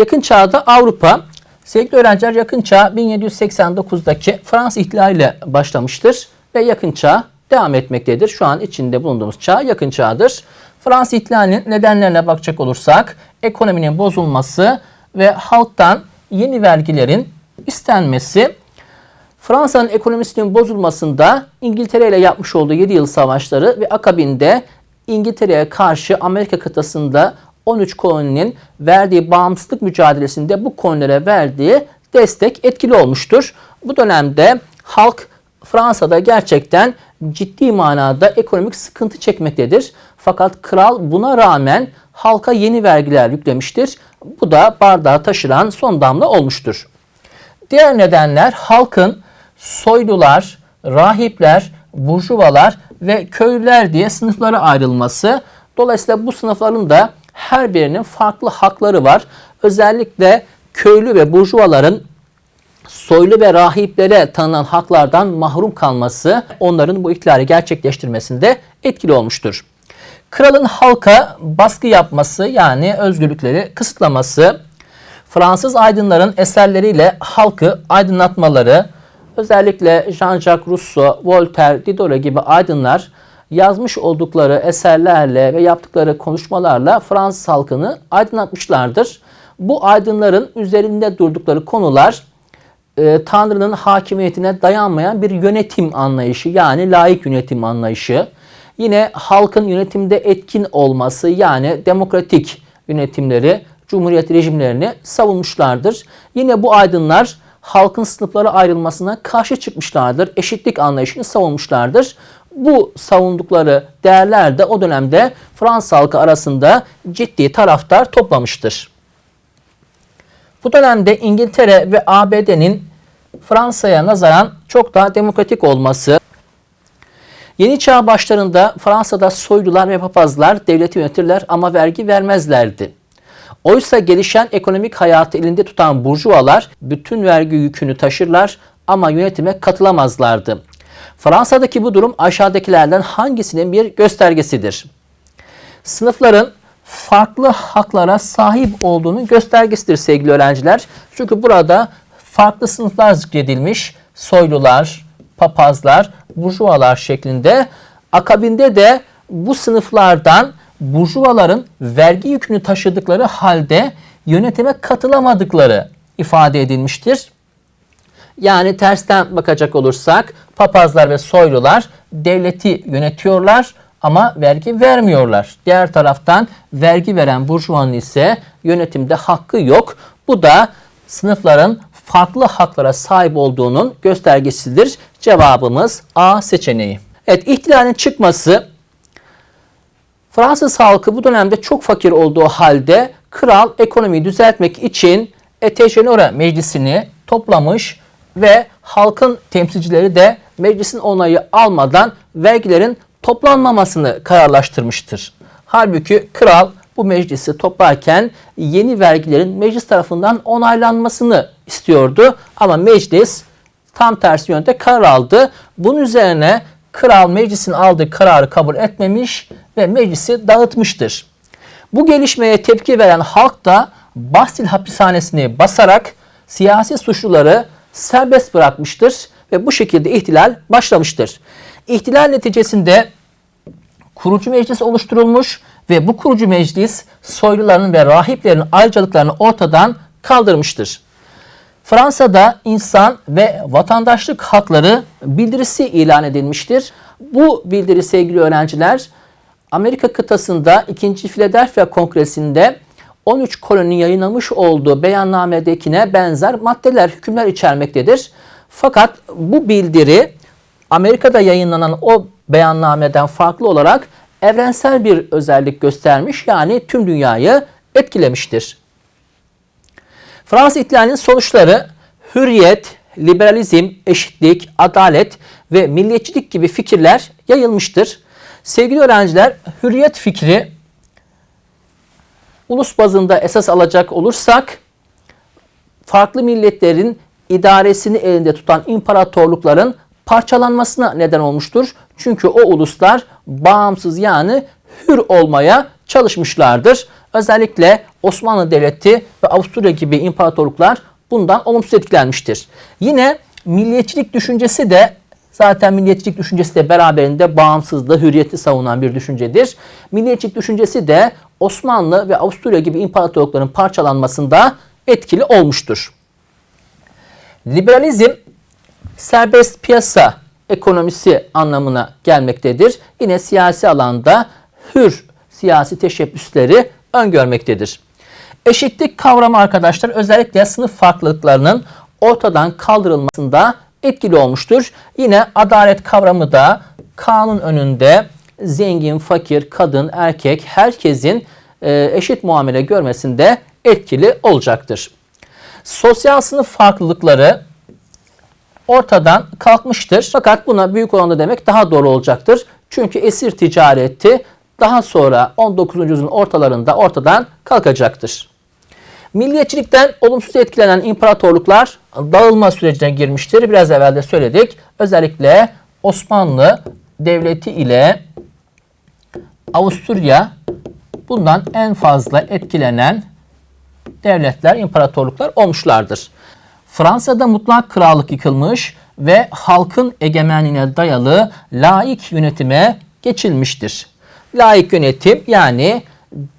Yakın çağda Avrupa, sevgili öğrenciler yakın çağ 1789'daki Fransız ihtilaliyle başlamıştır ve yakın çağ devam etmektedir. Şu an içinde bulunduğumuz çağ yakın çağdır. Fransız ihtilalinin nedenlerine bakacak olursak ekonominin bozulması ve halktan yeni vergilerin istenmesi, Fransa'nın ekonomisinin bozulmasında İngiltere ile yapmış olduğu 7 yıl savaşları ve akabinde İngiltere'ye karşı Amerika kıtasında 13 koloninin verdiği bağımsızlık mücadelesinde bu kolonilere verdiği destek etkili olmuştur. Bu dönemde halk Fransa'da gerçekten ciddi manada ekonomik sıkıntı çekmektedir. Fakat kral buna rağmen halka yeni vergiler yüklemiştir. Bu da bardağı taşıran son damla olmuştur. Diğer nedenler halkın soylular, rahipler, burjuvalar ve köylüler diye sınıflara ayrılması. Dolayısıyla bu sınıfların da her birinin farklı hakları var. Özellikle köylü ve burjuvaların soylu ve rahiplere tanınan haklardan mahrum kalması onların bu ihtilali gerçekleştirmesinde etkili olmuştur. Kralın halka baskı yapması yani özgürlükleri kısıtlaması, Fransız aydınların eserleriyle halkı aydınlatmaları, özellikle Jean-Jacques Rousseau, Voltaire, Diderot gibi aydınlar yazmış oldukları eserlerle ve yaptıkları konuşmalarla Fransız halkını aydınlatmışlardır. Bu aydınların üzerinde durdukları konular e, Tanrı'nın hakimiyetine dayanmayan bir yönetim anlayışı yani layık yönetim anlayışı. Yine halkın yönetimde etkin olması yani demokratik yönetimleri, cumhuriyet rejimlerini savunmuşlardır. Yine bu aydınlar halkın sınıflara ayrılmasına karşı çıkmışlardır. Eşitlik anlayışını savunmuşlardır. Bu savundukları değerler de o dönemde Fransız halkı arasında ciddi taraftar toplamıştır. Bu dönemde İngiltere ve ABD'nin Fransa'ya nazaran çok daha demokratik olması, Yeni çağ başlarında Fransa'da soylular ve papazlar devleti yönetirler ama vergi vermezlerdi. Oysa gelişen ekonomik hayatı elinde tutan burjuvalar bütün vergi yükünü taşırlar ama yönetime katılamazlardı. Fransa'daki bu durum aşağıdakilerden hangisinin bir göstergesidir? Sınıfların farklı haklara sahip olduğunun göstergesidir sevgili öğrenciler. Çünkü burada farklı sınıflar zikredilmiş. Soylular, papazlar, burjuvalar şeklinde. Akabinde de bu sınıflardan burjuvaların vergi yükünü taşıdıkları halde yönetime katılamadıkları ifade edilmiştir. Yani tersten bakacak olursak papazlar ve soylular devleti yönetiyorlar ama vergi vermiyorlar. Diğer taraftan vergi veren burjuvanın ise yönetimde hakkı yok. Bu da sınıfların farklı haklara sahip olduğunun göstergesidir. Cevabımız A seçeneği. Evet ihtilalin çıkması Fransız halkı bu dönemde çok fakir olduğu halde kral ekonomiyi düzeltmek için Etejenora Meclisi'ni toplamış ve halkın temsilcileri de meclisin onayı almadan vergilerin toplanmamasını kararlaştırmıştır. Halbuki kral bu meclisi toplarken yeni vergilerin meclis tarafından onaylanmasını istiyordu. Ama meclis tam tersi yönde karar aldı. Bunun üzerine kral meclisin aldığı kararı kabul etmemiş ve meclisi dağıtmıştır. Bu gelişmeye tepki veren halk da Bastil hapishanesini basarak siyasi suçluları serbest bırakmıştır ve bu şekilde ihtilal başlamıştır. İhtilal neticesinde kurucu meclis oluşturulmuş ve bu kurucu meclis soyluların ve rahiplerin ayrıcalıklarını ortadan kaldırmıştır. Fransa'da insan ve vatandaşlık hakları bildirisi ilan edilmiştir. Bu bildiri sevgili öğrenciler Amerika kıtasında 2. Philadelphia Kongresi'nde 13 koloni yayınlamış olduğu beyannamedekine benzer maddeler, hükümler içermektedir. Fakat bu bildiri Amerika'da yayınlanan o beyannameden farklı olarak evrensel bir özellik göstermiş yani tüm dünyayı etkilemiştir. Fransız ihtilalinin sonuçları hürriyet, liberalizm, eşitlik, adalet ve milliyetçilik gibi fikirler yayılmıştır. Sevgili öğrenciler, hürriyet fikri ulus bazında esas alacak olursak farklı milletlerin idaresini elinde tutan imparatorlukların parçalanmasına neden olmuştur. Çünkü o uluslar bağımsız yani hür olmaya çalışmışlardır. Özellikle Osmanlı Devleti ve Avusturya gibi imparatorluklar bundan olumsuz etkilenmiştir. Yine milliyetçilik düşüncesi de zaten milliyetçilik düşüncesi de beraberinde bağımsızlığı, hürriyeti savunan bir düşüncedir. Milliyetçilik düşüncesi de Osmanlı ve Avusturya gibi imparatorlukların parçalanmasında etkili olmuştur. Liberalizm serbest piyasa ekonomisi anlamına gelmektedir. Yine siyasi alanda hür siyasi teşebbüsleri öngörmektedir. Eşitlik kavramı arkadaşlar özellikle sınıf farklılıklarının ortadan kaldırılmasında etkili olmuştur. Yine adalet kavramı da kanun önünde zengin, fakir, kadın, erkek herkesin e, eşit muamele görmesinde etkili olacaktır. Sosyal sınıf farklılıkları ortadan kalkmıştır. Fakat buna büyük oranda demek daha doğru olacaktır. Çünkü esir ticareti daha sonra 19. yüzyılın ortalarında ortadan kalkacaktır. Milliyetçilikten olumsuz etkilenen imparatorluklar dağılma sürecine girmiştir. Biraz evvel de söyledik. Özellikle Osmanlı Devleti ile Avusturya bundan en fazla etkilenen devletler, imparatorluklar olmuşlardır. Fransa'da mutlak krallık yıkılmış ve halkın egemenliğine dayalı laik yönetime geçilmiştir. Laik yönetim yani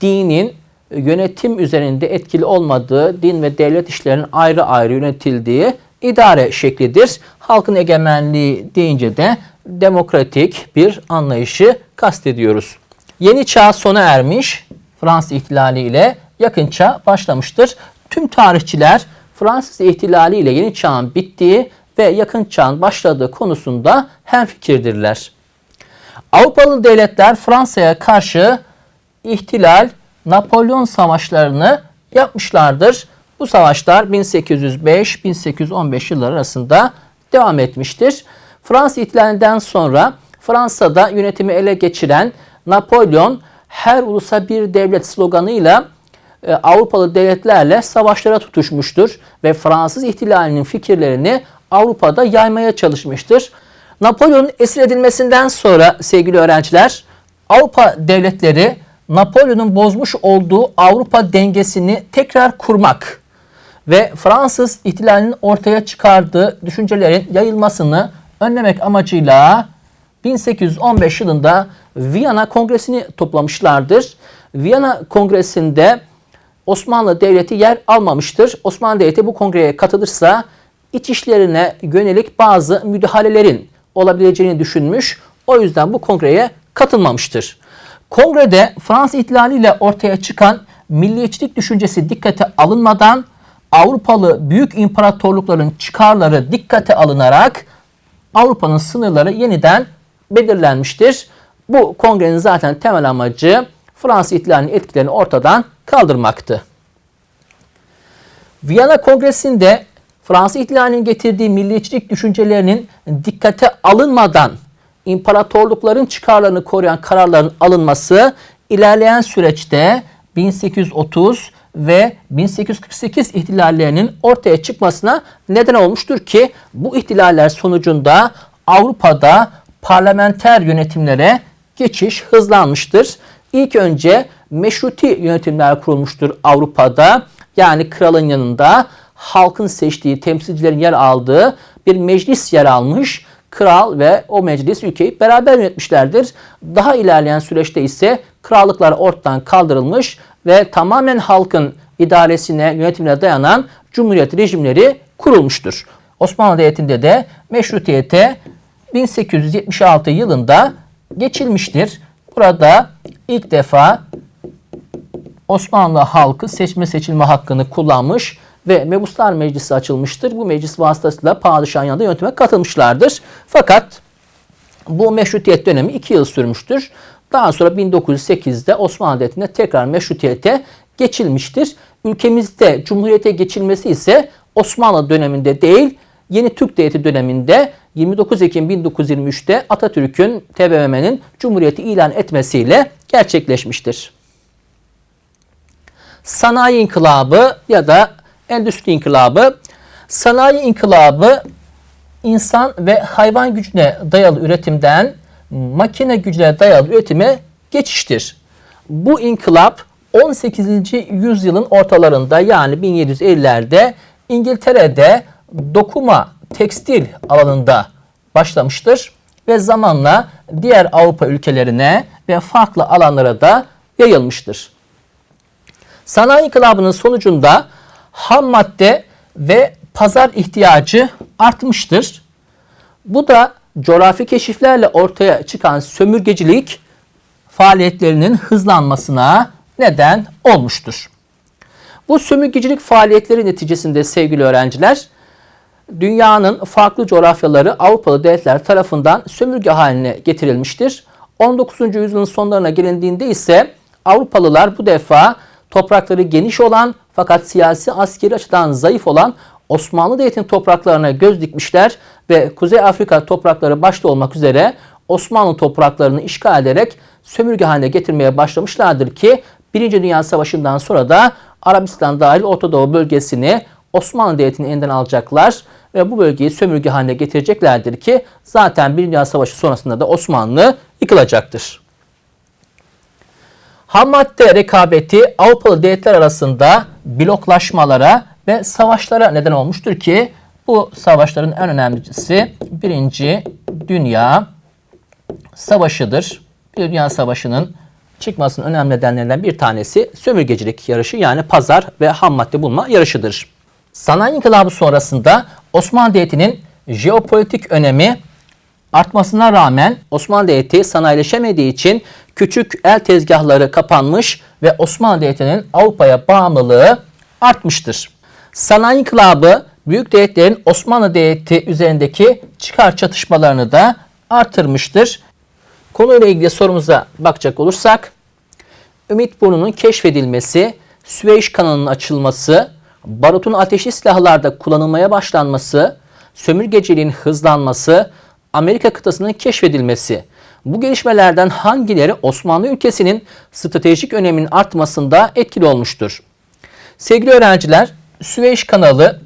dinin yönetim üzerinde etkili olmadığı, din ve devlet işlerinin ayrı ayrı yönetildiği idare şeklidir. Halkın egemenliği deyince de demokratik bir anlayışı kastediyoruz. Yeni çağ sona ermiş Fransız ihtilali ile yakın çağ başlamıştır. Tüm tarihçiler Fransız ihtilali ile yeni çağın bittiği ve yakın çağın başladığı konusunda hemfikirdirler. Avrupalı devletler Fransa'ya karşı ihtilal, Napolyon savaşlarını yapmışlardır. Bu savaşlar 1805-1815 yılları arasında devam etmiştir. Fransız ihtilalinden sonra Fransa'da yönetimi ele geçiren Napolyon her ulusa bir devlet sloganıyla e, Avrupalı devletlerle savaşlara tutuşmuştur ve Fransız ihtilalinin fikirlerini Avrupa'da yaymaya çalışmıştır. Napolyon'un esir edilmesinden sonra sevgili öğrenciler Avrupa devletleri Napolyon'un bozmuş olduğu Avrupa dengesini tekrar kurmak ve Fransız ihtilalinin ortaya çıkardığı düşüncelerin yayılmasını önlemek amacıyla 1815 yılında Viyana Kongresi'ni toplamışlardır. Viyana Kongresi'nde Osmanlı Devleti yer almamıştır. Osmanlı Devleti bu kongreye katılırsa iç işlerine yönelik bazı müdahalelerin olabileceğini düşünmüş. O yüzden bu kongreye katılmamıştır. Kongrede Fransız ihtilaliyle ortaya çıkan milliyetçilik düşüncesi dikkate alınmadan Avrupalı büyük imparatorlukların çıkarları dikkate alınarak Avrupa'nın sınırları yeniden belirlenmiştir. Bu kongrenin zaten temel amacı Fransız ihtilalinin etkilerini ortadan kaldırmaktı. Viyana Kongresi'nde Fransız ihtilalinin getirdiği milliyetçilik düşüncelerinin dikkate alınmadan imparatorlukların çıkarlarını koruyan kararların alınması ilerleyen süreçte 1830 ve 1848 ihtilallerinin ortaya çıkmasına neden olmuştur ki bu ihtilaller sonucunda Avrupa'da parlamenter yönetimlere geçiş hızlanmıştır. İlk önce meşruti yönetimler kurulmuştur Avrupa'da. Yani kralın yanında halkın seçtiği temsilcilerin yer aldığı bir meclis yer almış. Kral ve o meclis ülkeyi beraber yönetmişlerdir. Daha ilerleyen süreçte ise krallıklar ortadan kaldırılmış ve tamamen halkın idaresine, yönetimine dayanan cumhuriyet rejimleri kurulmuştur. Osmanlı Devleti'nde de meşrutiyete 1876 yılında geçilmiştir. Burada ilk defa Osmanlı halkı seçme seçilme hakkını kullanmış ve Mebuslar Meclisi açılmıştır. Bu meclis vasıtasıyla padişahın yanında yönetime katılmışlardır. Fakat bu meşrutiyet dönemi 2 yıl sürmüştür. Daha sonra 1908'de Osmanlı Devleti'nde tekrar meşrutiyete geçilmiştir. Ülkemizde cumhuriyete geçilmesi ise Osmanlı döneminde değil, Yeni Türk Devleti döneminde 29 Ekim 1923'te Atatürk'ün TBMM'nin Cumhuriyeti ilan etmesiyle gerçekleşmiştir. Sanayi İnkılabı ya da Endüstri İnkılabı Sanayi İnkılabı insan ve hayvan gücüne dayalı üretimden makine gücüne dayalı üretime geçiştir. Bu inkılap 18. yüzyılın ortalarında yani 1750'lerde İngiltere'de dokuma tekstil alanında başlamıştır ve zamanla diğer Avrupa ülkelerine ve farklı alanlara da yayılmıştır. Sanayi inkılabının sonucunda ham madde ve pazar ihtiyacı artmıştır. Bu da coğrafi keşiflerle ortaya çıkan sömürgecilik faaliyetlerinin hızlanmasına neden olmuştur. Bu sömürgecilik faaliyetleri neticesinde sevgili öğrenciler, dünyanın farklı coğrafyaları Avrupalı devletler tarafından sömürge haline getirilmiştir. 19. yüzyılın sonlarına gelindiğinde ise Avrupalılar bu defa toprakları geniş olan fakat siyasi askeri açıdan zayıf olan Osmanlı Devleti'nin topraklarına göz dikmişler ve Kuzey Afrika toprakları başta olmak üzere Osmanlı topraklarını işgal ederek sömürge haline getirmeye başlamışlardır ki Birinci Dünya Savaşı'ndan sonra da Arabistan dahil Orta Doğu bölgesini Osmanlı Devleti'nin elinden alacaklar ve bu bölgeyi sömürge haline getireceklerdir ki zaten Birinci Dünya Savaşı sonrasında da Osmanlı yıkılacaktır. Ham rekabeti Avrupalı devletler arasında bloklaşmalara ve savaşlara neden olmuştur ki bu savaşların en önemlisi Birinci Dünya Savaşı'dır. Bir Dünya Savaşı'nın çıkmasının önemli nedenlerinden bir tanesi sömürgecilik yarışı yani pazar ve ham madde bulma yarışıdır. Sanayi İnkılabı sonrasında Osmanlı Devleti'nin jeopolitik önemi artmasına rağmen Osmanlı Devleti sanayileşemediği için küçük el tezgahları kapanmış ve Osmanlı Devleti'nin Avrupa'ya bağımlılığı artmıştır. Sanayi İnkılabı büyük devletlerin Osmanlı Devleti üzerindeki çıkar çatışmalarını da artırmıştır. Konuyla ilgili sorumuza bakacak olursak, Ümit Burnu'nun keşfedilmesi, Süveyş kanalının açılması, barutun ateşli silahlarda kullanılmaya başlanması, sömürgeciliğin hızlanması, Amerika kıtasının keşfedilmesi. Bu gelişmelerden hangileri Osmanlı ülkesinin stratejik öneminin artmasında etkili olmuştur? Sevgili öğrenciler, Süveyş kanalı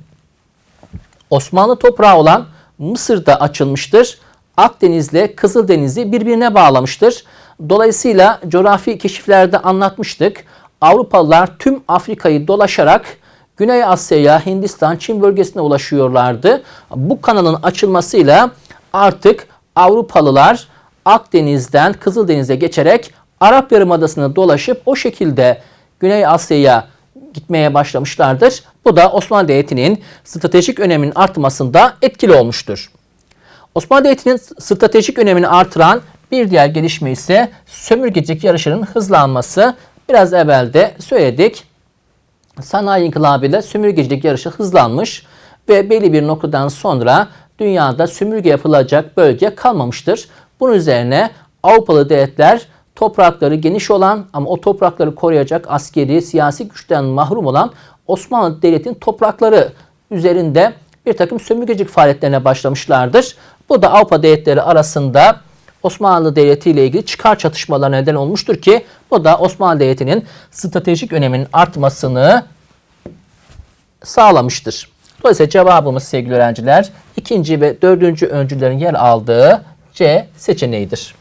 Osmanlı toprağı olan Mısır'da açılmıştır. Akdeniz'le Kızıldeniz'i birbirine bağlamıştır. Dolayısıyla coğrafi keşiflerde anlatmıştık. Avrupalılar tüm Afrika'yı dolaşarak Güney Asya'ya, Hindistan, Çin bölgesine ulaşıyorlardı. Bu kanalın açılmasıyla artık Avrupalılar Akdeniz'den Kızıldeniz'e geçerek Arap Yarımadası'nı dolaşıp o şekilde Güney Asya'ya gitmeye başlamışlardır. Bu da Osmanlı Devleti'nin stratejik öneminin artmasında etkili olmuştur. Osmanlı Devleti'nin stratejik önemini artıran bir diğer gelişme ise sömürgecilik yarışının hızlanması. Biraz evvel de söyledik. Sanayi inkılabıyla sömürgecilik yarışı hızlanmış ve belli bir noktadan sonra dünyada sömürge yapılacak bölge kalmamıştır. Bunun üzerine Avrupalı devletler toprakları geniş olan ama o toprakları koruyacak askeri, siyasi güçten mahrum olan Osmanlı Devleti'nin toprakları üzerinde bir takım sömürgecilik faaliyetlerine başlamışlardır. Bu da Avrupa devletleri arasında Osmanlı Devleti ile ilgili çıkar çatışmalarına neden olmuştur ki bu da Osmanlı Devleti'nin stratejik öneminin artmasını sağlamıştır. Dolayısıyla cevabımız sevgili öğrenciler ikinci ve dördüncü öncülerin yer aldığı C seçeneğidir.